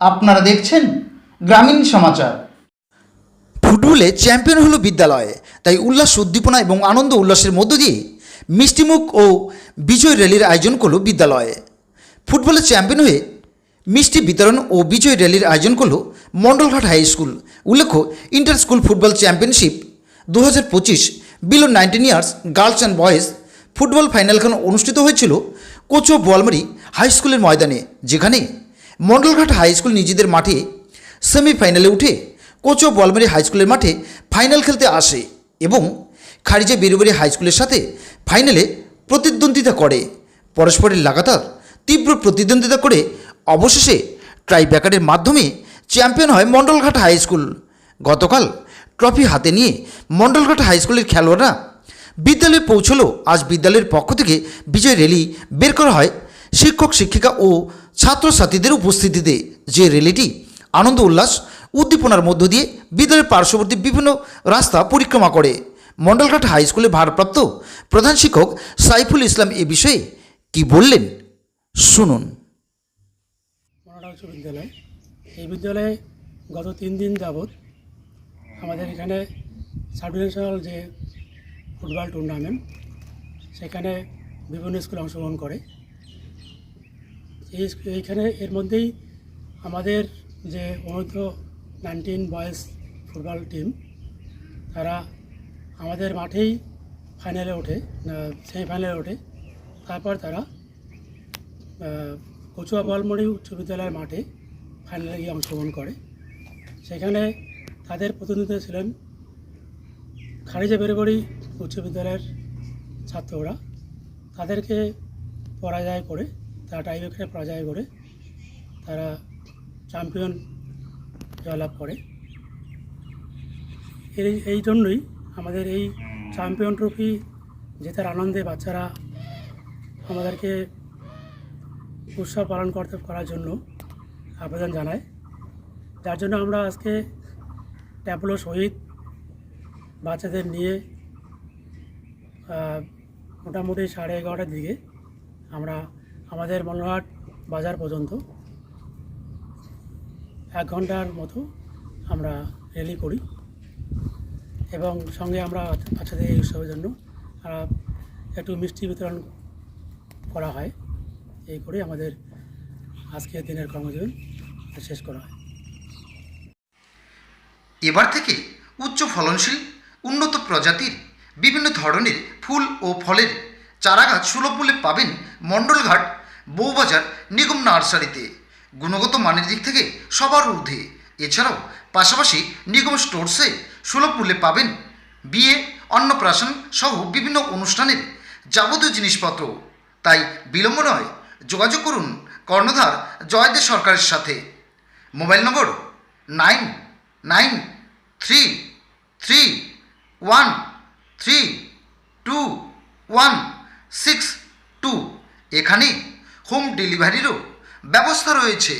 আপনারা দেখছেন গ্রামীণ সমাচার। ফুটবলে চ্যাম্পিয়ন হলো বিদ্যালয়, তাই উল্লাস, উদ্দীপনা এবং আনন্দ উল্লাসের মধ্য দিয়ে মিষ্টিমুখ ও বিজয় র্যালির আয়োজন করল বিদ্যালয়ে। ফুটবলে চ্যাম্পিয়ন হয়ে মিষ্টি বিতরণ ও বিজয় র্যালির আয়োজন করল মণ্ডলঘাট হাই স্কুল। উল্লেখ্য, ইন্টার স্কুল ফুটবল চ্যাম্পিয়নশিপ দু হাজার পঁচিশ below nineteen years girls and boys football final খেলা অনুষ্ঠিত হয়েছিল কোচো বোয়ালমারি হাই স্কুলের ময়দানে, যেখানে মণ্ডলঘাট হাই স্কুল নিজেদের মাঠে সেমিফাইনালে উঠে কোচো বলমারি হাই স্কুলের মাঠে ফাইনাল খেলতে আসে এবং খারিজা বেরুবারি হাই স্কুলের সাথে ফাইনালে প্রতিদ্বন্দ্বিতা করে। পরস্পরের লাগাতার তীব্র প্রতিদ্বন্দ্বিতা করে অবশেষে ট্রাইব্যাকারের মাধ্যমে চ্যাম্পিয়ন হয় মণ্ডলঘাট হাই স্কুল। গতকাল ট্রফি হাতে নিয়ে মণ্ডলঘাট হাই স্কুলের খেলোয়াড়রা বিদ্যালয়ে পৌঁছলো। আজ বিদ্যালয়ের পক্ষ থেকে বিজয় র্যালি বের করা হয় শিক্ষক, শিক্ষিকা ও ছাত্রছাত্রীদের উপস্থিতিতে যে র্যালিটি আনন্দ, উল্লাস, উদ্দীপনার মধ্য দিয়ে বিদ্যালয়ের পার্শ্ববর্তী বিভিন্ন রাস্তা পরিক্রমা করে। মণ্ডলঘাট হাই স্কুলের ভারপ্রাপ্ত প্রধান শিক্ষক সাইফুল ইসলাম এ বিষয়ে কি বললেন? শুনুন। বিদ্যালয়। এই বিদ্যালয়ে গত তিন দিন যাবৎ আমাদের এখানে সাব ডিভিশনাল যে ফুটবল টুর্নামেন্ট সেখানে বিভিন্ন স্কুল অংশগ্রহণ করে। এইখানে এর মধ্যেই আমাদের যে অনূর্ধ্ব নাইনটিন বয়েজ ফুটবল টিম, তারা আমাদের মাঠেই ফাইনালে ওঠে সেমিফাইনালে ওঠে। তারপর তারা কচুয়া বলমড়ি উচ্চ বিদ্যালয়ের মাঠে ফাইনালে গিয়ে অংশগ্রহণ করে। সেখানে তাদের প্রতিনিধিত্ব ছিলেন খারিজা বেরবড়ি উচ্চ বিদ্যালয়ের ছাত্ররা। তাদেরকে পরাজয় করে তারা টাইব্রেকারে পরাজয় করে। তারা চ্যাম্পিয়ন জয়লাভ করে। এই এই জন্যই আমাদের এই চ্যাম্পিয়ন ট্রফি জেতার আনন্দে বাচ্চারা আমাদেরকে উৎসব পালন করতে, করার জন্য আবেদন জানায়। যার জন্য আমরা আজকে ট্যাবলো সহিত বাচ্চাদের নিয়ে মোটামুটি সাড়ে এগারোটার দিকে আমরা আমাদের মনোহাট বাজার পর্যন্ত এক ঘণ্টার মতো আমরা র্যালি করি এবং সঙ্গে আমরা বাচ্চাদের এই উৎসবের জন্য একটু মিষ্টি বিতরণ করা হয়। এই করে আমাদের আজকের দিনের কর্মজীবন শেষ করা হয়। এবার থেকে উচ্চ ফলনশীল, উন্নত প্রজাতির, বিভিন্ন ধরনের ফুল ও ফলের চারাগাছ সুলভ মূল্যে পাবেন মণ্ডলঘাট বউবাজার, নিগম নার্সারিতে। গুণগত মানের দিক থেকে সবার ঊর্ধ্বে। এছাড়াও পাশাপাশি নিগম স্টোরসে সুলভ মূল্যে পাবেন বিয়ে, অন্নপ্রাশন সহ বিভিন্ন অনুষ্ঠানের যাবতীয় জিনিসপত্র। তাই বিলম্ব নয়, যোগাযোগ করুন কর্ণধার জয়দে সরকারের সাথে। Mobile number nine nine three three one three two one six two. এখানে হোম ডেলিভারিরও ব্যবস্থা রয়েছে।